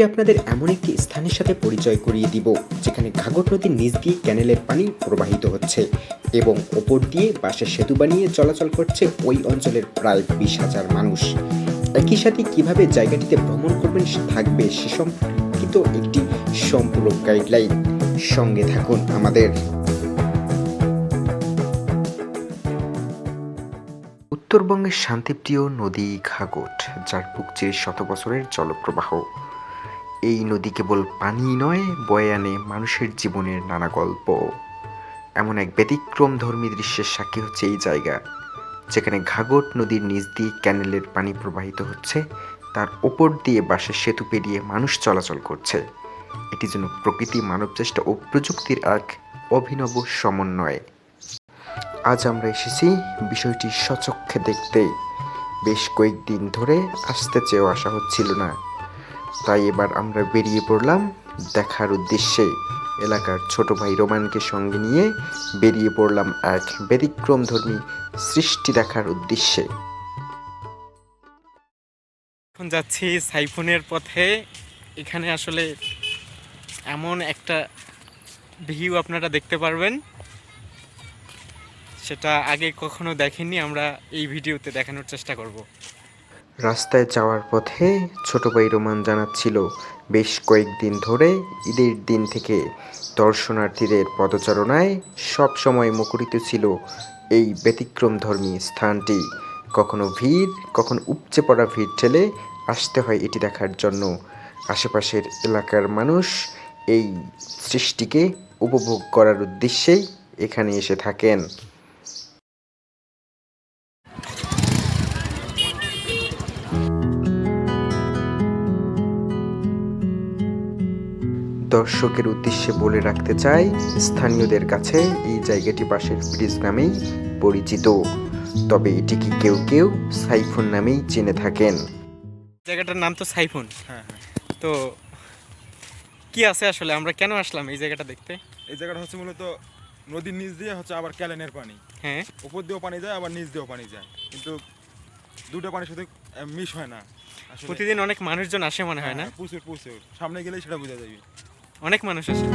আজকে আপনাদের এমন একটি স্থানের সাথে পরিচয় করিয়ে দিব, যেখানে ঘাঘট নদীর নিচ দিয়ে ক্যানেলের পানি প্রবাহিত হচ্ছে এবং ওপর দিয়ে বাঁশের সেতু বানিয়ে চলাচল করছে ওই অঞ্চলের প্রায় বিশ হাজার মানুষ। একই সাথে কীভাবে জায়গাটিতে ভ্রমণ করবেন থাকবে সে সম্পর্কিত একটি সম্পূরক গাইডলাইন সঙ্গে থাকুন আমাদের। উত্তরবঙ্গের শান্তিপ্রিয় নদী ঘাঘট, যার বুক চিরে শত বছরের জলপ্রবাহ। এই নদী কেবল পানি নয়, বয়ে আনে মানুষের জীবনের নানা গল্প। এমন এক ব্যতিক্রম ধর্মী দৃশ্যের সাক্ষী হচ্ছে এই জায়গা, যেখানে ঘাঘট নদীর নিচ দিয়ে ক্যানেলের পানি প্রবাহিত হচ্ছে, তার ওপর দিয়ে বাঁশের সেতু পেরিয়ে মানুষ চলাচল করছে। এটি যেন প্রকৃতি, মানবচেষ্টা ও প্রযুক্তির এক অভিনব সমন্বয়। আজ আমরা এসেছি বিষয়টি সচক্ষে দেখতে। বেশ কয়েকদিন ধরে আসতে চেয়েও আসা হচ্ছিল না। তাই এবার আমরা বেরিয়ে পড়লাম দেখার উদ্দেশ্যে। এলাকার ছোট ভাই রোমানকে সঙ্গে নিয়ে বেরিয়ে পড়লাম এক ব্যতিক্রম ধর্মী সৃষ্টি দেখার উদ্দেশ্যে। এখন যাচ্ছি সাইফোনের পথে। এখানে আসলে এমন একটা ভিউ আপনারা দেখতে পারবেন। সেটা আগে কখনো দেখেননি, আমরা এই ভিডিওতে দেখানোর চেষ্টা করব। রাস্তায় যাওয়ার পথে ছোট ভাই রোমান জানাচ্ছিল, বেশ কয়েকদিন ধরে ঈদের দিন থেকে দর্শনার্থীদের পদচারণায় সব সময় মুখরিত ছিল এই ব্যতিক্রমধর্মী স্থানটি। কখনো ভিড়, কখনো উপচে পড়া ভিড় ঠেলে আসতে হয় এটি দেখার জন্য। আশেপাশের এলাকার মানুষ এই সৃষ্টিকে উপভোগ করার উদ্দেশ্যেই এখানে এসে থাকেন। দর্শকের উদ্দেশ্যে বলে রাখতে চাই স্থানীয়দের কাছে এই জায়গাটি বাঁশের ব্রিজ নামেই পরিচিত। তবে এটিকে কেউ কেউ সাইফোন নামেই চিনে থাকেন? জায়গাটার নাম তো সাইফোন। হ্যাঁ হ্যাঁ। তো কি আছে আসলে? আমরা কেন আসলাম এই জায়গাটা দেখতে? এই জায়গাটা হচ্ছে মূলত নদীর নিচ দিয়ে হচ্ছে আবার ক্যালেনের পানি। হ্যাঁ। উপর দিয়েও পানি যায় আবার নিচ দিয়েও পানি যায়। কিন্তু দুটো পানির সাথে মিস হয় না। প্রতিদিন অনেক মানুষজন আসে মনে হয় না? হ্যাঁ, প্রচুর প্রচুর। সামনে গেলেই সেটা বোঝা যাবে। অনেক মানুষ আসে।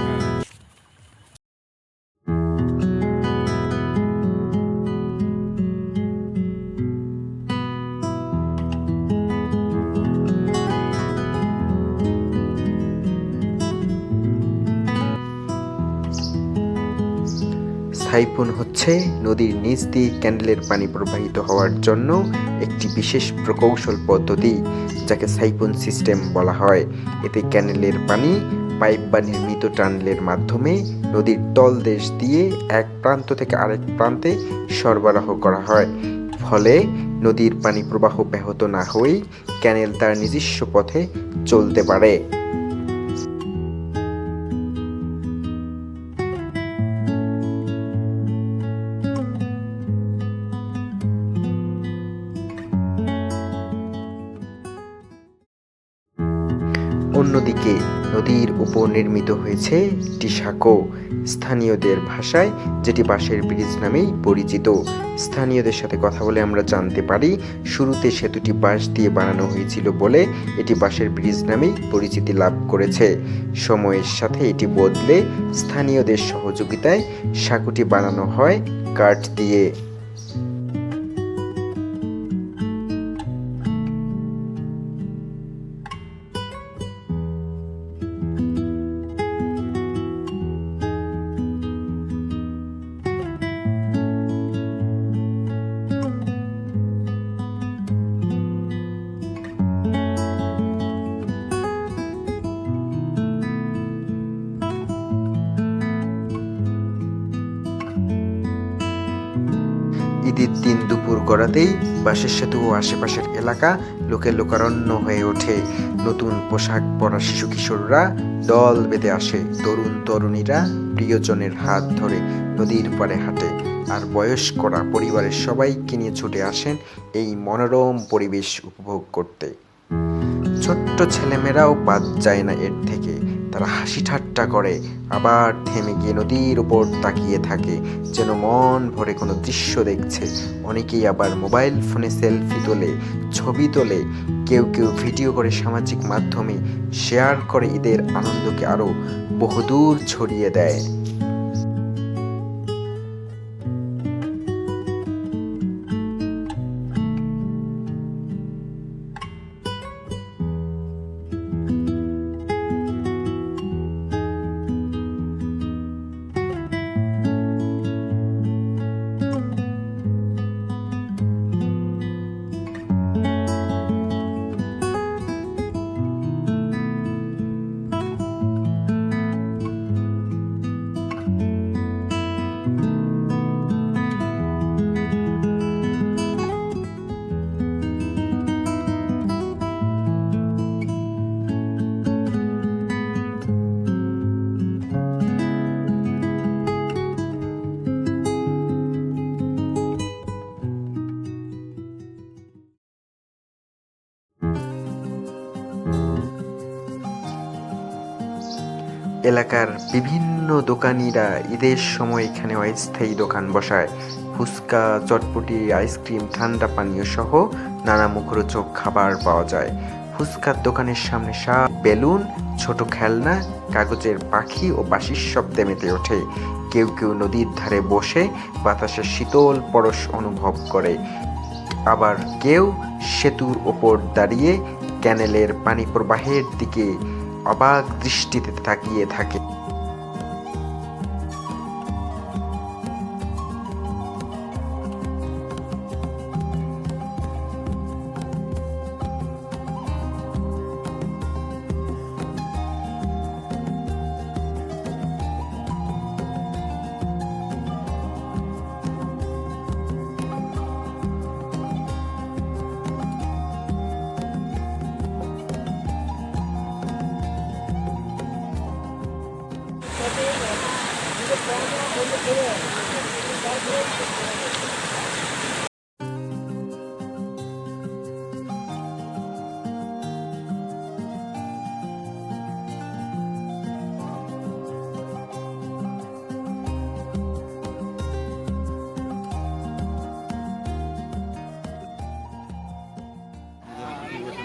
সাইফোন হচ্ছে নদীর নিচ দিয়ে ক্যান্ডেলের পানি প্রবাহিত হওয়ার জন্য একটি বিশেষ প্রকৌশল পদ্ধতি, যাকে সাইফোন সিস্টেম বলা হয়। এতে ক্যান্ডেলের পানি পাইপ বা নির্মিত টানেলের মাধ্যমে নদীর তল দেশ দিয়ে এক প্রান্ত থেকে আরেক প্রান্তে সরবরাহ করা হয়। ফলে নদীর পানি প্রবাহ ব্যাহত না হয়েই ক্যানেল তার নিজস্ব পথে চলতে পারে। অন্যদিকে নদীর উপর নির্মিত হয়েছে একটি সাঁকো স্থানীয়দের ভাষায় যেটি বাঁশের ব্রিজ নামেই পরিচিত। স্থানীয়দের সাথে কথা বলে আমরা জানতে পারি, শুরুতে সেতুটি বাঁশ দিয়ে বানানো হয়েছিল বলে এটি বাঁশের ব্রিজ নামেই পরিচিতি লাভ করেছে। সময়ের সাথে এটি বদলে স্থানীয়দের সহযোগিতায় সাঁকোটি বানানো হয় কাঠ দিয়ে। গড়াতেই বাঁশের সেতু ও আশেপাশের এলাকা লোকে লোকারণ্য হয়ে ওঠে। নতুন পোশাক পরা শিশু কিশোররা দল বেঁধে আসে। তরুণ তরুণীরা প্রিয়জনের হাত ধরে নদীর পাড়ে হাঁটে। আর বয়স্করা পরিবারের সবাইকে নিয়ে ছুটে আসেন এই মনোরম পরিবেশ উপভোগ করতে। ছোট্ট ছেলেমেয়েরাও বাদ যায় না এর থেকে। তারা হাসি ঠাট্টা করে। আবার থেমে গিয়ে নদীর ওপর তাকিয়ে থাকে, যেন মন ভরে কোনো দৃশ্য দেখছে। অনেকেই আবার মোবাইল ফোনে সেলফি তোলে, ছবি তোলে, কেউ কেউ ভিডিও করে সামাজিক মাধ্যমে শেয়ার করে ঈদের আনন্দকে আরও বহুদূর ছড়িয়ে দেয়। এলাকার বিভিন্ন দোকানিরা ঈদের সময় এখানে অস্থায়ী দোকান বসায়। ফুচকা, চটপটি, আইসক্রিম, ঠান্ডা পানীয় সহ নানা মুখরোচক খাবার পাওয়া যায়। ফুচকার দোকানের সামনে সাপ, বেলুন, ছোট খেলনা, কাগজের পাখি ও বাঁশির শব্দে মেতে ওঠে। কেউ কেউ নদীর ধারে বসে বাতাসের শীতল পরশ অনুভব করে। আবার কেউ সেতুর ওপর দাঁড়িয়ে ক্যানেলের পানি প্রবাহের দিকে অবাক দৃষ্টিতে তাকিয়ে থাকে।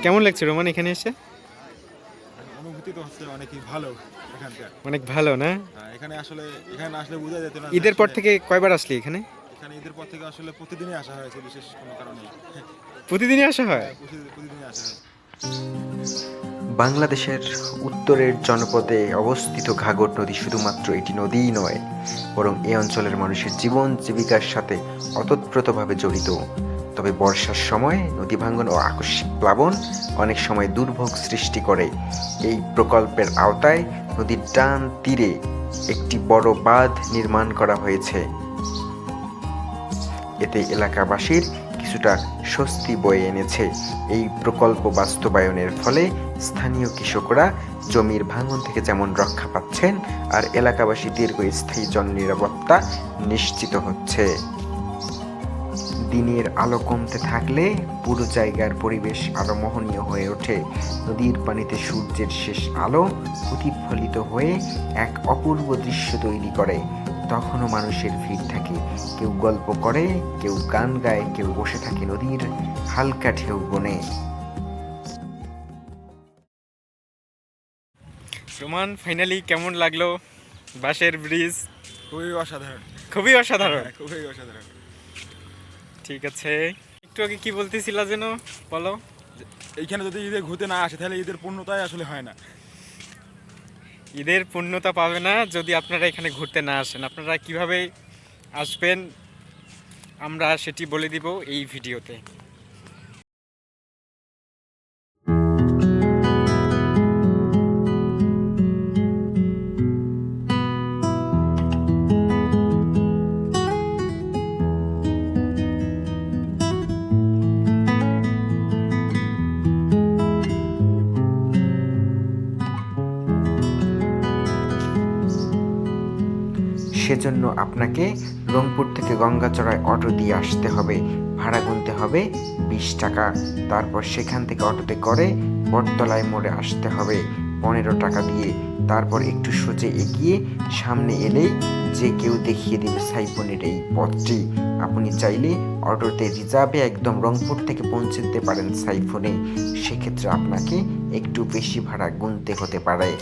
কেমন লাগছে রোমান এখানে এসে? অনুভূতি তো হচ্ছে অনেকই ভালো। এখানকার অনেক ভালো না? হ্যাঁ, এখানে আসলে এখানে আসলে বোঝা যেত না ঈদের পর থেকে কয়বার আসলি এখানে? এখানে ঈদের পর থেকে আসলে প্রতিদিনই আসা হয়েছে বিশেষ কোনো কারণে। প্রতিদিনই আসা হয়? প্রতিদিনই আসা হয়। বাংলাদেশের উত্তরের জনপদে অবস্থিত ঘাগর নদী শুধুমাত্র এটি নদীই নয় বরং এই অঞ্চলের মানুষের জীবন জীবিকার সাথে অতপ্রতভাবে জড়িত। তবে বর্ষার সময় নদী ভাঙ্গন ও আকস্মিক প্লাবন অনেক সময় দুর্ভোগ সৃষ্টি করে। এই প্রকল্পের আওতায় নদীর ডান তীরে একটি বড় বাঁধ নির্মাণ করা হয়েছে। এতে এলাকাবাসীর কিছুটা স্বস্তি বয়ে এনেছে। এই প্রকল্প বাস্তবায়নের ফলে স্থানীয় কৃষকরা জমির ভাঙন থেকে যেমন রক্ষা পাচ্ছেন, আর এলাকাবাসী দীর্ঘস্থায়ী জন নিরাপত্তা নিশ্চিত হচ্ছে। দিনের আলো কমতে থাকলে পুরো জায়গার পরিবেশ আরও মোহনীয় হয়ে ওঠে। নদীর পানিতে সূর্যের শেষ আলো প্রতিফলিত হয়ে এক অপূর্ব দৃশ্য তৈরি করে। তখনও মানুষের ভিড় থাকে। কেউ গল্প করে কেউ গান গায় কেউ বসে থাকে নদীর হালকা ঢেউ বনে। রোমান ফাইনালি কেমন লাগল? বাঁশের ব্রিজ খুবই অসাধারণ। খুবই অসাধারণ। হ্যাঁ, খুবই অসাধারণ। ঠিক আছে। একটু আগে কি বলতেছিলা যেন? বলো। এইখানে যদি ঈদে ঘুরতে না আসে তাহলে ঈদের পূর্ণতাই আসলে হয় না। ঈদের পূর্ণতা পাবে না যদি আপনারা এখানে ঘুরতে না আসেন। আপনারা কীভাবে আসবেন আমরা সেটি বলে দিব এই ভিডিওতে। সেজন্য আপনাকে রংপুর থেকে গঙ্গাচড়ায় অটো দিয়ে আসতে হবে। ভাড়া গুনতে হবে বিশ টাকা। তারপর সেখান থেকে অটোতে করে বটতলায় মোড়ে আসতে হবে পনেরো টাকা দিয়ে। তারপর একটু সোজে এগিয়ে সামনে এলেই যে কেউ দেখিয়ে দেবে সাইফোনের এই পথটি। আপনি চাইলে অটোতে রিজার্ভে একদম রংপুর থেকে পৌঁছে দিতে পারেন সাইফোনে। সেক্ষেত্রে আপনাকে একটু বেশি ভাড়া গুনতে হতে পারে।